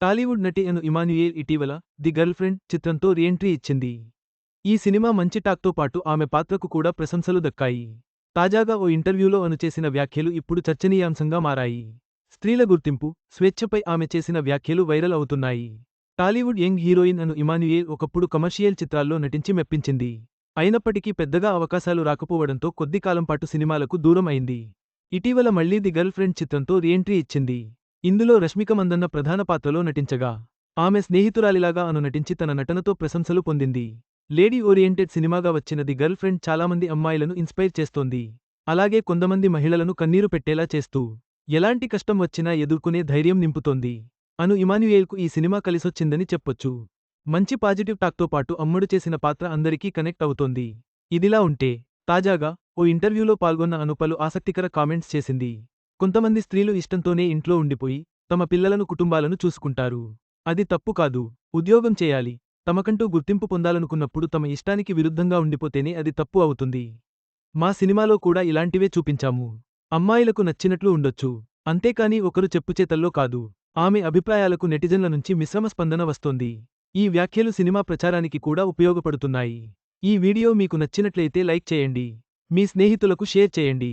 టాలీవుడ్ నటి అను ఇమాన్యుయేల్ ఇటీవల the girlfriend చిత్రంతో రీఎంట్రీ ఇచ్చింది. ఈ సినిమా మంచి టాక్తో పాటు ఆమె పాత్రకు కూడా ప్రశంసలు దక్కాయి. తాజాగా ఓ ఇంటర్వ్యూలో అను చేసిన వ్యాఖ్యలు ఇప్పుడు చర్చనీయాంశంగా మారాయి. స్త్రీల గుర్తింపు స్వేచ్ఛపై ఆమె చేసిన వ్యాఖ్యలు వైరల్ అవుతున్నాయి. Tollywood young heroine Anu Emmanuel ఒకప్పుడు కమర్షియల్ చిత్రాల్లో నటించి మెప్పించింది. అయినప్పటికీ పెద్దగా అవకాశాలు రాకపోవడంతో కొద్ది కాలం పాటు సినిమాలకు దూరం అయింది. ఇటీవల మళ్ళీ ది గర్ల్ ఫ్రెండ్ చిత్రంతో రీఎంట్రీ ఇచ్చింది. ఇందులో రష్మిక మందన్న ప్రధాన పాత్రలో నటించగా ఆమె స్నేహితురాలిలాగా అను నటించి తన నటనతో ప్రశంసలు పొందింది. లేడీ ఓరియంటెడ్ సినిమాగా వచ్చిన ది గర్ల్ ఫ్రెండ్ చాలామంది అమ్మాయిలను ఇన్స్పైర్ చేస్తోంది. అలాగే కొంతమంది మహిళలను కన్నీరు పెట్టేలా చేస్తూ ఎలాంటి కష్టం వచ్చినా ఎదుర్కొనే ధైర్యం నింపుతోంది. అను ఇమాన్యుయేల్కు ఈ సినిమా కలిసొచ్చిందని చెప్పొచ్చు. మంచి పాజిటివ్ టాక్తో పాటు అమ్ముడు చేసిన పాత్ర అందరికీ కనెక్ట్ అవుతోంది. ఇదిలా ఉంటే తాజాగా ఓ ఇంటర్వ్యూలో పాల్గొన్న అను పలు ఆసక్తికర కామెంట్స్ చేసింది. కొంతమంది స్త్రీలు ఇష్టంతోనే ఇంట్లో ఉండిపోయి తమ పిల్లలను కుటుంబాలను చూసుకుంటారు. అది తప్పు కాదు. ఉద్యోగం చేయాలి. తమకంటూ గుర్తింపు పొందాలనుకున్నప్పుడు తమ ఇష్టానికి విరుద్ధంగా ఉండిపోతేనే అది తప్పు అవుతుంది. మా సినిమాలో కూడా ఇలాంటివే చూపించాము. అమ్మాయిలకు నచ్చినట్లు ఉండొచ్చు. అంతేకాని ఒకరు చెప్పుచేతల్లో కాదు. ఆమె అభిప్రాయాలకు నెటిజన్ల నుంచి మిశ్రమ స్పందన వస్తోంది. ఈ వ్యాఖ్యలు సినిమా ప్రచారానికి కూడా ఉపయోగపడుతున్నాయి. ఈ వీడియో మీకు నచ్చినట్లయితే లైక్ చేయండి. మీ స్నేహితులకు షేర్ చేయండి.